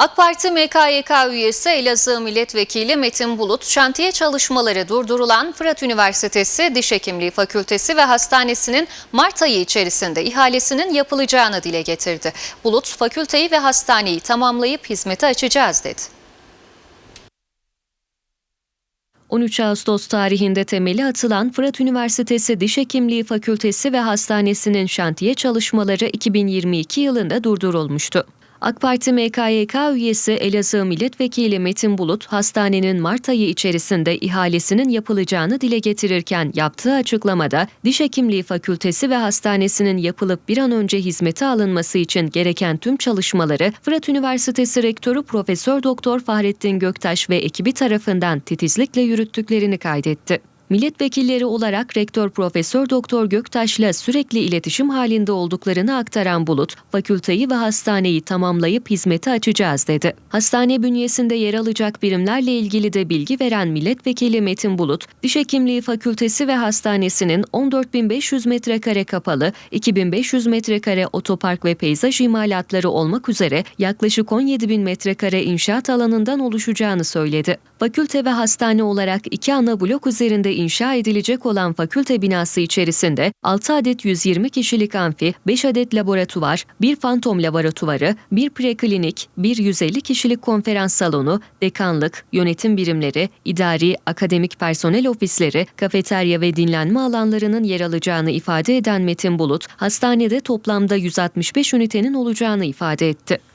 AK Parti MKYK üyesi Elazığ Milletvekili Metin Bulut, şantiye çalışmaları durdurulan Fırat Üniversitesi Diş Hekimliği Fakültesi ve Hastanesi'nin Mart ayı içerisinde ihalesinin yapılacağını dile getirdi. Bulut, fakülteyi ve hastaneyi tamamlayıp hizmete açacağız dedi. 13 Ağustos tarihinde temeli atılan Fırat Üniversitesi Diş Hekimliği Fakültesi ve Hastanesi'nin şantiye çalışmaları 2022 yılında durdurulmuştu. AK Parti MKYK üyesi Elazığ Milletvekili Metin Bulut, hastanenin Mart ayı içerisinde ihalesinin yapılacağını dile getirirken yaptığı açıklamada, Diş Hekimliği Fakültesi ve Hastanesi'nin yapılıp bir an önce hizmete alınması için gereken tüm çalışmaları Fırat Üniversitesi Rektörü Profesör Doktor Fahrettin Göktaş ve ekibi tarafından titizlikle yürüttüklerini kaydetti. Milletvekilleri olarak Rektör Profesör Doktor Göktaş'la sürekli iletişim halinde olduklarını aktaran Bulut, fakülteyi ve hastaneyi tamamlayıp hizmete açacağız dedi. Hastane bünyesinde yer alacak birimlerle ilgili de bilgi veren Milletvekili Metin Bulut, Diş Hekimliği Fakültesi ve Hastanesi'nin 14.500 metrekare kapalı, 2.500 metrekare otopark ve peyzaj imalatları olmak üzere yaklaşık 17.000 metrekare inşaat alanından oluşacağını söyledi. Fakülte ve hastane olarak iki ana blok üzerinde inşa edilecek olan fakülte binası içerisinde 6 adet 120 kişilik amfi, 5 adet laboratuvar, 1 fantom laboratuvarı, 1 preklinik, 1 150 kişilik konferans salonu, dekanlık, yönetim birimleri, idari, akademik personel ofisleri, kafeterya ve dinlenme alanlarının yer alacağını ifade eden Metin Bulut, hastanede toplamda 165 ünitenin olacağını ifade etti.